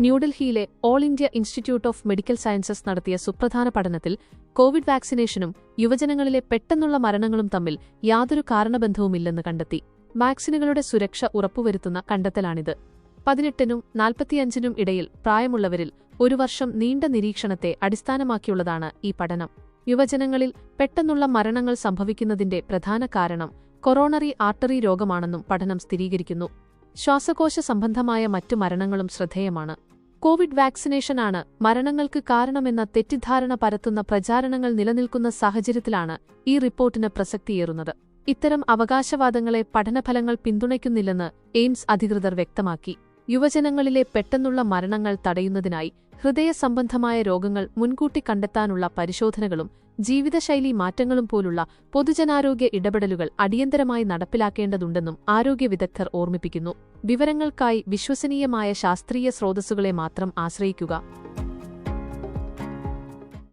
ന്യൂഡൽഹിയിലെ all India institute of medical sciences നടത്തിയ സുപ്രധാന പഠനത്തിൽ കോവിഡ് വാക്സിനേഷനും യുവജനങ്ങളിലെ പെട്ടെന്നുള്ള മരണങ്ങളും തമ്മിൽ യാതൊരു കാരണബന്ധവുമില്ലെന്ന് കണ്ടെത്തി. വാക്സിനുകളുടെ സുരക്ഷ ഉറപ്പുവരുത്തുന്ന കണ്ടെത്തലാണിത്. പതിനെട്ടിനും നാൽപ്പത്തിയഞ്ചിനും ഇടയിൽ പ്രായമുള്ളവരിൽ ഒരു വർഷം നീണ്ട നിരീക്ഷണത്തെ അടിസ്ഥാനമാക്കിയുള്ളതാണ് ഈ പഠനം. യുവജനങ്ങളിൽ പെട്ടെന്നുള്ള മരണങ്ങൾ സംഭവിക്കുന്നതിന്റെ പ്രധാന കാരണം കൊറോണറി ആർട്ടറി രോഗമാണെന്നും പഠനം സ്ഥിരീകരിക്കുന്നു. ശ്വാസകോശ സംബന്ധമായ മറ്റു മരണങ്ങളും ശ്രദ്ധേയമാണ്. കോവിഡ് വാക്സിനേഷനാണ് മരണങ്ങൾക്ക് കാരണമെന്ന തെറ്റിദ്ധാരണ പരത്തുന്ന പ്രചാരണങ്ങൾ നിലനിൽക്കുന്ന സാഹചര്യത്തിലാണ് ഈ റിപ്പോർട്ടിന് പ്രസക്തിയേറുന്നത്. ഇത്തരം അവകാശവാദങ്ങളെ പഠനഫലങ്ങൾ പിന്തുണയ്ക്കുന്നില്ലെന്ന് എയിംസ് അധികൃതർ വ്യക്തമാക്കി. യുവജനങ്ങളിലെ പെട്ടെന്നുള്ള മരണങ്ങൾ തടയുന്നതിനായി ഹൃദയ സംബന്ധമായ രോഗങ്ങൾ മുൻകൂട്ടി കണ്ടെത്താനുള്ള പരിശോധനകളും ജീവിതശൈലി മാറ്റങ്ങളും പോലുള്ള പൊതുജനാരോഗ്യ ഇടപെടലുകൾ അടിയന്തരമായി നടപ്പിലാക്കേണ്ടതുണ്ടെന്നും ആരോഗ്യ വിദഗ്ധർ ഓർമ്മിപ്പിക്കുന്നു. വിവരങ്ങൾക്കായി വിശ്വസനീയമായ ശാസ്ത്രീയ സ്രോതസ്സുകളെ മാത്രം ആശ്രയിക്കുക.